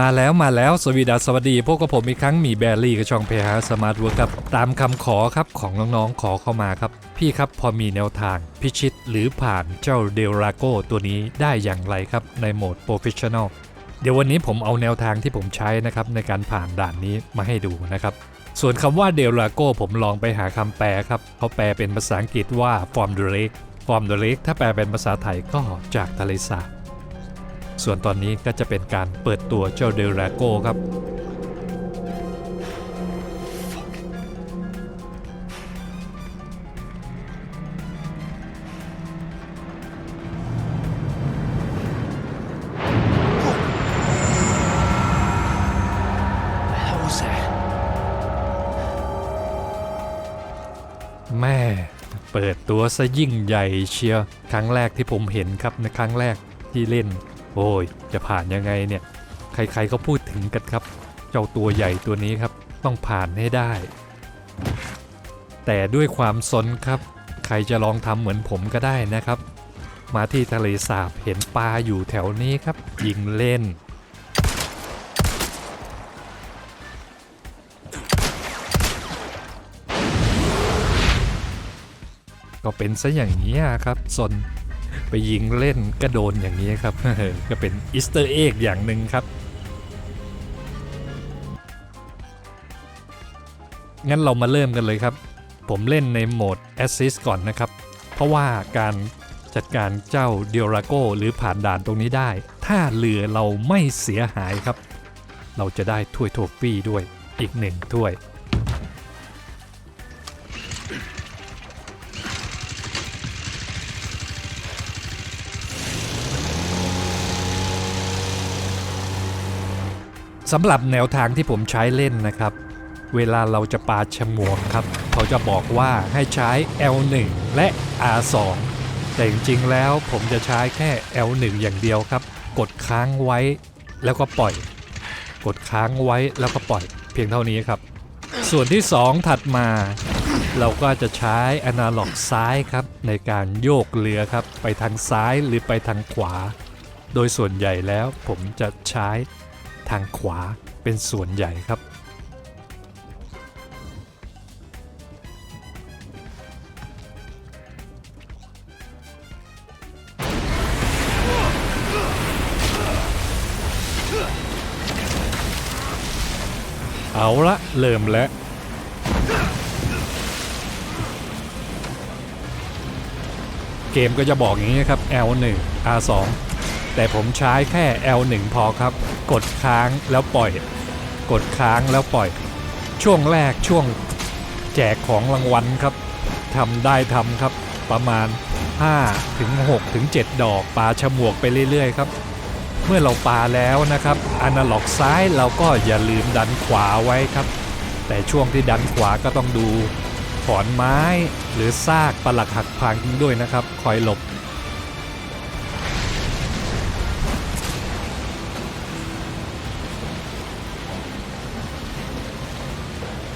มาแล้วมาแล้วสวีดัสสวัสดีพวกกับผมอีกครั้งมีแบรรี่กับช่องเพฮาสมาร์ทเวิร์ครับตามคำขอครับของน้องๆขอเข้ามาครับ พี่ครับพอมีแนวทาง พิชิตหรือผ่านเจ้าเดลาโกตัวนี้ได้อย่างไรครับ ในโหมดโปรเฟชชั่นอลเดี๋ยววันนี้ผมเอาแนวทางที่ผมใช้นะครับในการผ่านด่านนี้มาให้ดูนะครับส่วนคำว่าเดลาโกผมลองไปหาคำแปลครับเขาแปลเป็นภาษาอังกฤษว่า from the lake from the lake ถ้าแปลเป็นภาษาไทยก็จากทะเลสาบ ส่วนตอนนี้ก็จะเป็นการเปิดตัวเจ้าเดลาโกครับ แม่ เปิดตัวซะยิ่งใหญ่เชียวครั้งแรกที่ผมเห็นครับในครั้งแรกที่เล่น โอ้ย จะผ่านยังไงเนี่ย ใครๆก็พูดถึงกันครับ เจ้าตัวใหญ่ตัวนี้ครับ ต้องผ่านให้ได้ แต่ด้วยความสนครับ ใครจะลองทำเหมือนผมก็ได้นะครับ มาที่ทะเลสาบเห็นปลาอยู่แถวนี้ครับ ยิงเล่น ก็เป็นซะอย่างนี้ครับสน ไปยิงเล่นก็โดนอย่างนี้ครับก็เป็นอิสเตอร์เอ็กอย่างหนึ่งครับงั้นเรามาเริ่มกันเลยครับ ผมเล่นในโหมด Assist ก่อนนะครับ เพราะว่าการจัดการเจ้าเดียราโกหรือผ่านด่านตรงนี้ได้ ถ้าเรือเราไม่เสียหายครับ เราจะได้ถ้วยโทฟี่ด้วยอีกหนึ่งถ้วย สำหรับแนวทางที่ผมใช้เล่นนะครับ เวลาเราจะปาฉมวกครับ เขาจะบอกว่าให้ใช้ L1 และ R2 แต่จริงๆแล้วผมจะใช้แค่ L1 อย่างเดียวครับ กดค้างไว้แล้วก็ปล่อย กดค้างไว้แล้วก็ปล่อย เพียงเท่านี้ครับ ส่วนที่ 2 ถัดมา เราก็จะใช้อนาล็อกซ้ายครับ ในการโยกเรือครับ ไปทางซ้ายหรือไปทางขวา โดยส่วนใหญ่แล้วผมจะใช้ ทางขวาเป็นส่วนใหญ่ครับ เอาละเริ่มแล้วเกมก็จะบอกอย่างนี้ครับ L1 R2 แต่ผมใช้แค่ L1 พอครับ กดค้างแล้วปล่อย กดค้างแล้วปล่อย ช่วงแรกช่วงแจกของรางวัลครับทำได้ทำครับ ประมาณ 5 ถึง 6 ถึง 7 ดอกปาฉมวกไปเรื่อย ๆ ครับ เมื่อเราปาแล้วนะครับอนาล็อกซ้ายเราก็อย่าลืมดันขวาไว้ครับ แต่ช่วงที่ดันขวาก็ต้องดูขอนไม้หรือซากปลักหักพังด้วยนะครับ คอยหลบ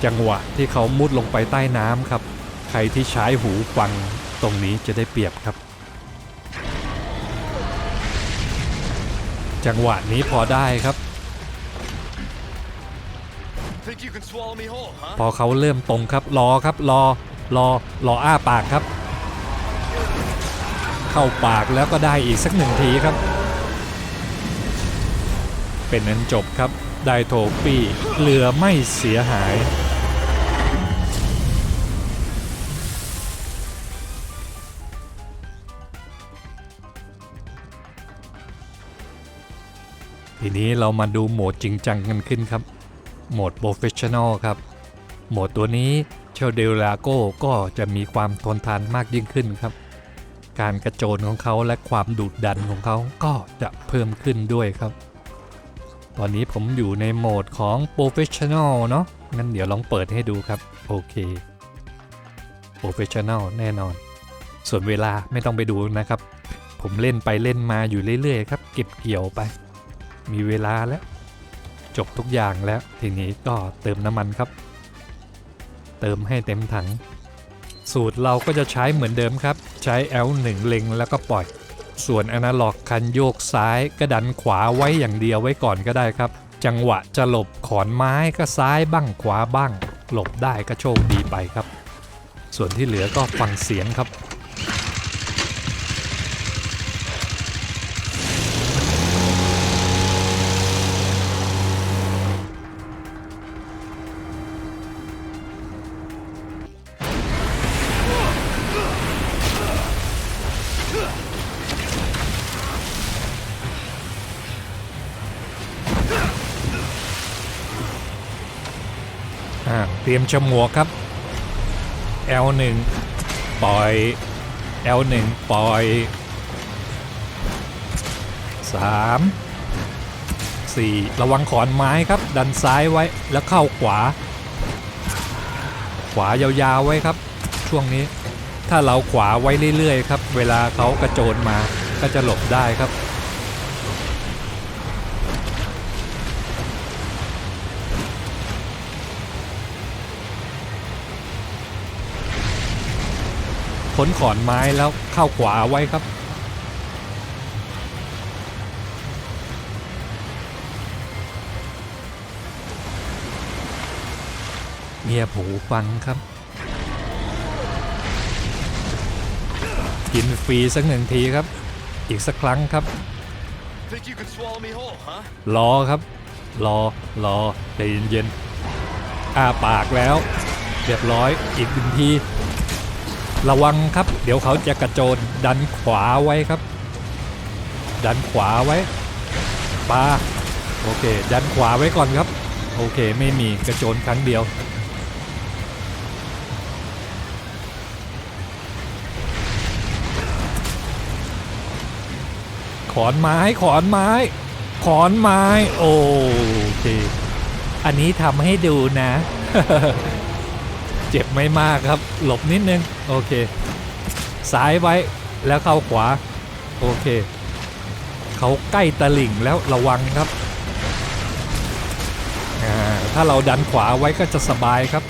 จังหวะที่เขามุดลงไปใต้น้ำครับ ใครที่ใช้หูฟังตรงนี้จะได้เปรียบครับ จังหวะนี้พอได้ครับ Think you can swallow me whole, huh? พอเขาเริ่มตรงครับรอครับรอรอรออ้าปากครับ เข้าปากแล้วก็ได้อีกสักหนึ่งทีครับ เป็นนั้นจบครับ ได้โทฟี่เรือไม่เสียหาย ทีนี้เรามาดูโหมดจริงจังกันขึ้นครับ โหมด Professional ครับ โหมดตัวนี้เชลเดลาโก้ก็จะมีความทนทานมากยิ่งขึ้นครับ การกระโจนของเขาและความดุดันของเขาก็จะเพิ่มขึ้นด้วยครับ ตอนนี้ผมอยู่ในโหมดของ Professional เนาะงั้นเดี๋ยวลองเปิดให้ดูครับ โอเค Professional แน่นอน ส่วนเวลาไม่ต้องไปดูนะครับ ผมเล่นไปเล่นมาอยู่เรื่อยๆครับ เก็บเกี่ยวไป มีเวลาแล้ว จบทุกอย่างแล้วทีนี้ก็เติมน้ำมันครับ เติมให้เต็มถัง สูตรเราก็จะใช้เหมือนเดิมครับ ใช้ L1 เล็งแล้วก็ปล่อย ส่วนอนาล็อกคันโยกซ้ายก็ดันขวาไว้อย่างเดียวไว้ก่อนก็ได้ครับ จังหวะจะหลบขอนไม้ก็ซ้ายบ้างขวาบ้าง หลบได้ก็โชคดีไปครับ ส่วนที่เหลือก็ฟังเสียงครับ ตรียมฉมวกครับ L1 ปล่อย L1 ปล่อย 3 4 ระวังขอนไม้ครับ ดันซ้ายไว้แล้วเข้าขวา ขวายาวๆไว้ครับ ช่วงนี้ ถ้าเราขวาไว้เรื่อยๆครับ เวลาเขากระโจนมาก็จะหลบได้ครับ พ้นขอนไม้แล้วเข้าขวาไว้ครับเงียบหูฟังครับ กินฟรีสักหนึ่งทีครับ อีกสักครั้งครับ Think you can swallow me whole, huh? รอครับ รอ รอใจเย็นๆอ้าปากแล้ว เรียบร้อยอีกหนึ่งที ระวังครับ เดี๋ยวเขาจะกระโจนดันขวาไว้ครับ ดันขวาไว้ปาโอเค ดันขวาไว้ก่อนครับ โอเคไม่มีกระโจนครั้งเดียว ขอนไม้ขอนไม้ ขอนไม้ โอเค อันนี้ทำให้ดูนะ เจ็บไม่มากครับ หลบนิดนึง โอเค ซ้ายไว้แล้วเข้าขวา โอเค เขาใกล้ตะลิ่งแล้วระวังครับอ่าถ้าเราดันขวาไว้ก็จะสบายครับ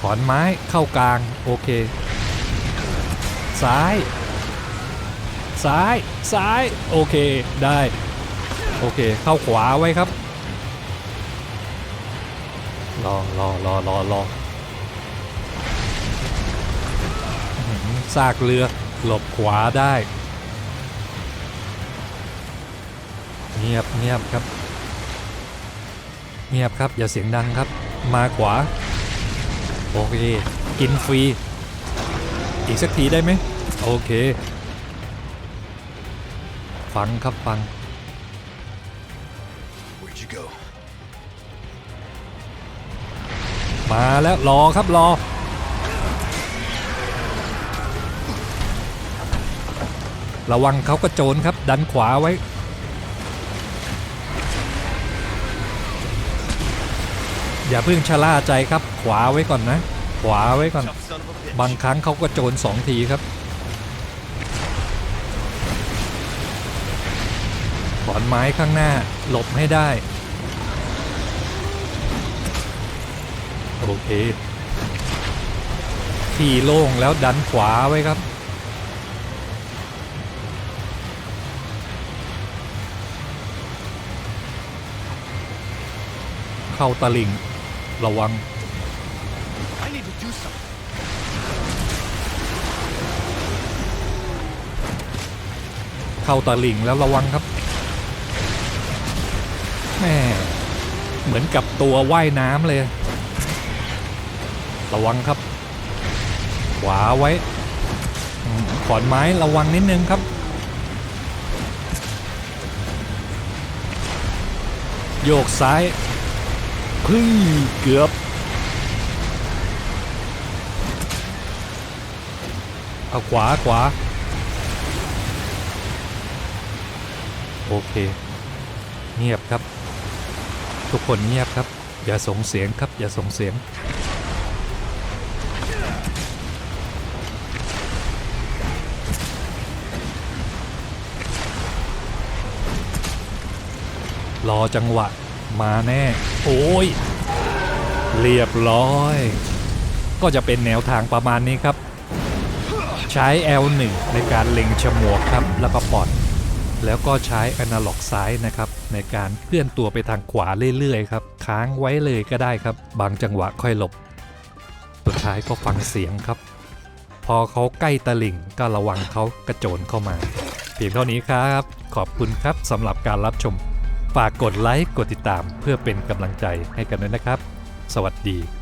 ขอนไม้เข้ากลาง โอเค ซ้าย ซ้าย ซ้าย โอเค ได้ โอเค เข้าขวาไว้ครับ รอรอรอรอรออื้อหือซากเรือหลบขวาได้ เงียบเงียบครับ เงียบครับอย่าเสียงดังครับ มาขวา โอเค กินฟรี อีกสักทีได้ไหมโอเค ฟังครับฟัง Where'd you go? มาแล้วรอครับรอ ระวังเขากระโจนครับดันขวาไว้ อย่าเพิ่งชะล่าใจครับขวาไว้ก่อนนะ ขวาไว้ก่อน บางครั้งเขากระโจนสองทีครับขอนไม้ข้างหน้าหลบให้ได้ โอเค ที่โล่งแล้วดันขวาไว้ครับ เข้าตะลิง ระวังเข้าตะลิงแล้วระวังครับแม่เหมือนกับตัวว่ายน้ำเลย ระวังครับ ขวาไว้ขอนไม้ระวังนิดนึงครับโยกซ้ายพึ่งเกือบ เอาขวาขวา โอเค เงียบครับ ทุกคนเงียบครับ อย่าส่งเสียงครับ อย่าส่งเสียง รอจังหวะ มาแน่ โอ้ย เรียบร้อย ก็จะเป็นแนวทางประมาณนี้ครับ ใช้ L1 ในการเล็งฉมวกครับ แล้วก็ปอด แล้วก็ใช้อนาล็อกซ้ายนะครับ ในการเคลื่อนตัวไปทางขวาเรื่อยๆครับ ค้างไว้เลยก็ได้ครับ บางจังหวะค่อยหลบ สุดท้ายก็ฟังเสียงครับ พอเขาใกล้ตะลิ่งก็ระวังเขากระโจนเข้ามา เพียงเท่านี้ครับ ขอบคุณครับสำหรับการรับชม ฝากกดไลค์กดติดตามเพื่อเป็นกำลังใจให้กันด้วยนะครับ สวัสดี